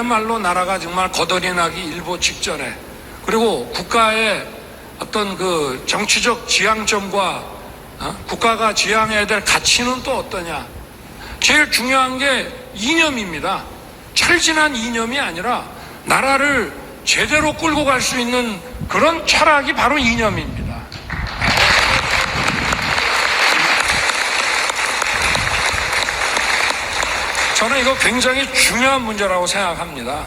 그야말로 나라가 정말 거덜이 나기 일보 직전에 그리고 국가의 어떤 그 정치적 지향점과 어? 국가가 지향해야 될 가치는 또 어떠냐? 제일 중요한 게 이념입니다. 철진한 이념이 아니라 나라를 제대로 끌고 갈 수 있는 그런 철학이 바로 이념입니다. 저는 이거 굉장히 중요한 문제라고 생각합니다.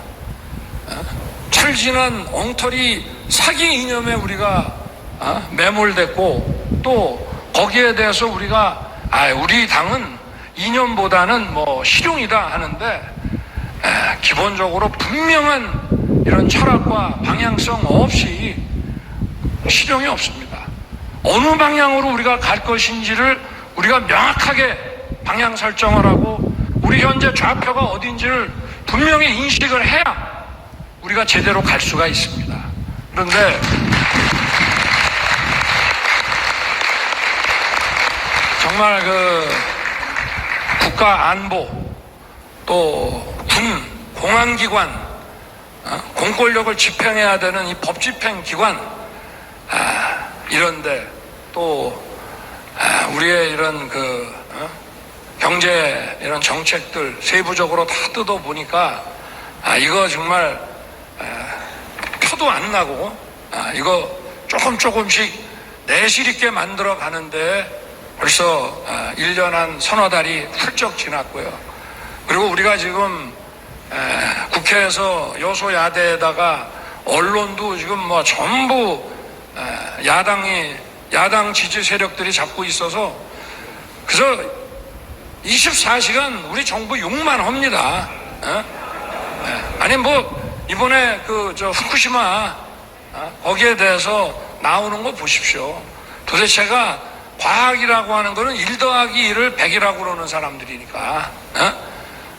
어? 철진한 엉터리 사기 이념에 우리가 어? 매몰됐고 또 거기에 대해서 우리가 아 우리 당은 이념보다는 뭐 실용이다 하는데 에, 기본적으로 분명한 이런 철학과 방향성 없이 실용이 없습니다. 어느 방향으로 우리가 갈 것인지를 우리가 명확하게 방향 설정을 하고 우리 현재 좌표가 어딘지를 분명히 인식을 해야 우리가 제대로 갈 수가 있습니다. 그런데 정말 그 국가 안보 또 군 공안기관 어? 공권력을 집행해야 되는 이 법집행기관 아, 이런데 또 아, 우리의 이런 그 어? 경제 이런 정책들 세부적으로 다 뜯어 보니까 아, 이거 정말 아, 표도 안 나고 아, 이거 조금 조금씩 내실 있게 만들어 가는데 벌써 아, 1년 한 서너 달이 훌쩍 지났고요. 그리고 우리가 지금 에, 국회에서 여소야대에다가 언론도 지금 뭐 전부 에, 야당이 야당 지지 세력들이 잡고 있어서 그래서 24시간 우리 정부 욕만 합니다. 어? 에, 아니 뭐 이번에 그 저 후쿠시마 어? 거기에 대해서 나오는 거 보십시오. 도대체가 과학이라고 하는 거는 1 더하기 1을 100이라고 그러는 사람들이니까. 어?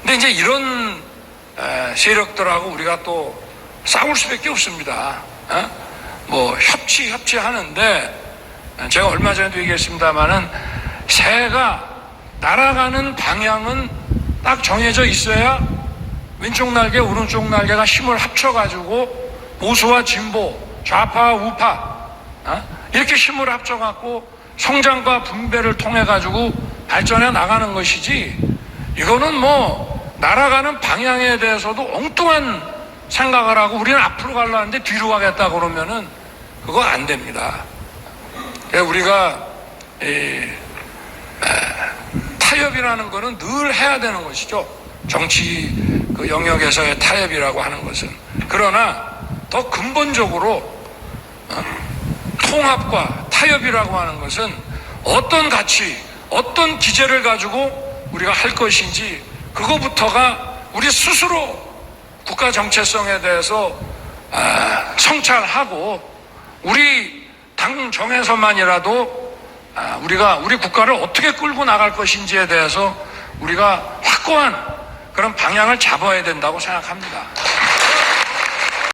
근데 이제 이런 에, 세력들하고 우리가 또 싸울 수밖에 없습니다. 어? 뭐 협치 협치 하는데 제가 얼마 전에도 얘기했습니다마는 새가 날아가는 방향은 딱 정해져 있어야 왼쪽 날개 오른쪽 날개가 힘을 합쳐가지고 보수와 진보 좌파와 우파 어? 이렇게 힘을 합쳐갖고 성장과 분배를 통해 가지고 발전해 나가는 것이지 이거는 뭐 날아가는 방향에 대해서도 엉뚱한 생각을 하고 우리는 앞으로 가려는데 뒤로 가겠다 그러면은 그거 안 됩니다. 우리가 타협이라는 거는 늘 해야 되는 것이죠. 정치 그 영역에서의 타협이라고 하는 것은 그러나 더 근본적으로 어, 통합과 타협이라고 하는 것은 어떤 가치, 어떤 기제를 가지고 우리가 할 것인지 그거부터가 우리 스스로 국가 정체성에 대해서 아, 성찰하고 우리 당 정에서만이라도 아, 우리가 우리 국가를 어떻게 끌고 나갈 것인지에 대해서 우리가 확고한 그런 방향을 잡아야 된다고 생각합니다.